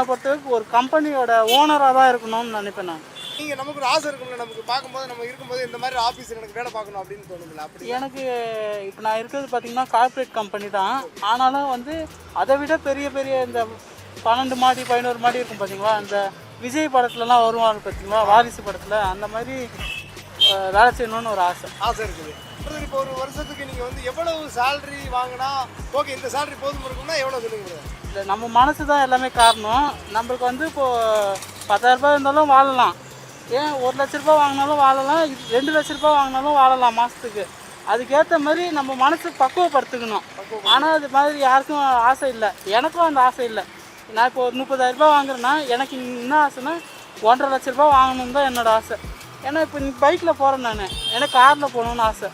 என்னை பொறுத்தவரைக்கும் ஒரு கம்பெனியோட ஓனராக தான் இருக்கணும்னு நினைப்பேன் நான். நீங்க நமக்கு ஒரு ஆசை இருக்கும்ல நமக்கு பார்க்கும்போது நம்ம இருக்கும்போது இந்த மாதிரி ஆபீஸ் எனக்கு வேலை பார்க்கணும் அப்படின்னு தோணுங்களா அப்படி எனக்கு இப்போ நான் இருக்கிறது பார்த்தீங்கன்னா கார்ப்பரேட் கம்பெனி தான். ஆனாலும் வந்து அதை விட பெரிய பெரிய இந்த பன்னெண்டு மாடி பதினோரு மாடி இருக்கும் பார்த்தீங்களா அந்த விஜய் படத்துலலாம் வருவாங்க பார்த்தீங்களா வாரிசு படத்தில் அந்த மாதிரி வேலை செய்யணும்னு ஒரு ஆசை. ஆசை இருக்குது. பிரதர் இப்போ ஒரு வருஷத்துக்கு நீங்க வந்து எவ்வளவு salary வாங்கினா ஓகே இந்த salary போதும் இருக்கும்னா எவ்வளவு சொல்லுங்க? இல்லை நம்ம மனசு தான் எல்லாமே காரணம். நம்மளுக்கு வந்து இப்போது பத்தாயிரரூபா இருந்தாலும் வாழலாம். ஏன் ஒரு லட்ச ரூபாய் வாங்கினாலும் வாழலாம் இது ரெண்டு லட்ச ரூபாய் வாங்கினாலும் வாழலாம் மாதத்துக்கு அதுக்கேற்ற மாதிரி நம்ம மனசு பக்குவப்படுத்திக்கணும். ஆனால் அது மாதிரி யாருக்கும் ஆசை இல்லை. எனக்கும் அந்த ஆசை இல்லை. நான் இப்போ ஒரு முப்பதாயிரம் ரூபாய் வாங்குறேன்னா எனக்கு என்ன ஆசைன்னா ஒன்றரை லட்ச ரூபாய் வாங்கணும்னு தான் என்னோட ஆசை. ஏன்னா இப்போ பைக்கில் போகிறேன் நான். எனக்கு காரில் போகணுன்னு ஆசை.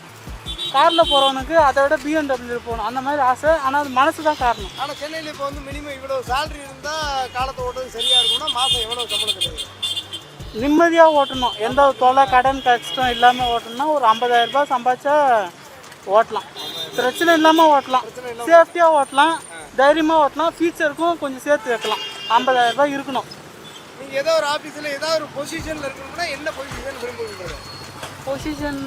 காரில் போகிறவனுக்கு அதை விட பிஎன்டபிள்யூ போகணும். அந்த மாதிரி ஆசை. ஆனால் அது மனசு தான் காரணம். ஆனா சென்னையில இப்போ வந்து மினிமம் இவ்வளவு salary இருந்தா காலத்தை ஓட்டுறது சரியா இருக்கும்னா மாசம் எவ்வளவு சம்பளம் கிடையாது நிம்மதியாக ஓட்டணும். எந்த ஒரு தொலை கடன் கஷ்டம் இல்லாமல் ஓட்டணும்னா ஒரு 50000 ரூபாய் சம்பாதிச்சா ஓட்டலாம். பிரச்சனை இல்லாமல் ஓட்டலாம். சேஃப்டியாக ஓட்டலாம். தைரியமாக ஓட்டலாம். ஃபியூச்சருக்கும் கொஞ்சம் சேர்த்து வைக்கலாம். 50000 ரூபாய் இருக்கணும். நீங்க ஏதோ ஒரு ஆபீஸ்ல ஏதாவது ஒரு பொசிஷன்ல இருக்கணும்னா என்ன பொசிஷன் விரும்புவீங்க? பொசிஷன்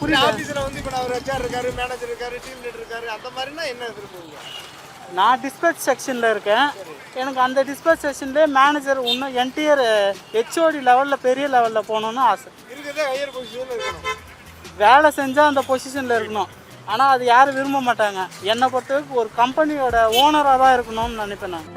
புரியல ஆபீஸ்ல வந்து இப்போ ஒரு ஹெச்ஆர் இருக்காரு மேனேஜர் இருக்காரு டீம் லீடர் இருக்காரு அந்த மாதிரினா என்ன விரும்புவீங்க நான் டிஸ்பேச் செக்ஷனில் இருக்கேன். எனக்கு அந்த டிஸ்பேச் செக்ஷன்லேயே மேனேஜர் இன்னும் என்டிஆர் ஹெச்ஓடி லெவலில் பெரிய லெவலில் போகணுன்னு ஆசை. இருக்கிறதே ஹையர் பொசிஷன்ல இருக்கணும். வேலை செஞ்சால் அந்த பொசிஷனில் இருக்கணும். ஆனால் அது யாரும் விரும்ப மாட்டாங்க. என்னை பொறுத்தவரைக்கும் ஒரு கம்பெனியோட ஓனராக தான் இருக்கணும்னு நினைப்பேன் நான்.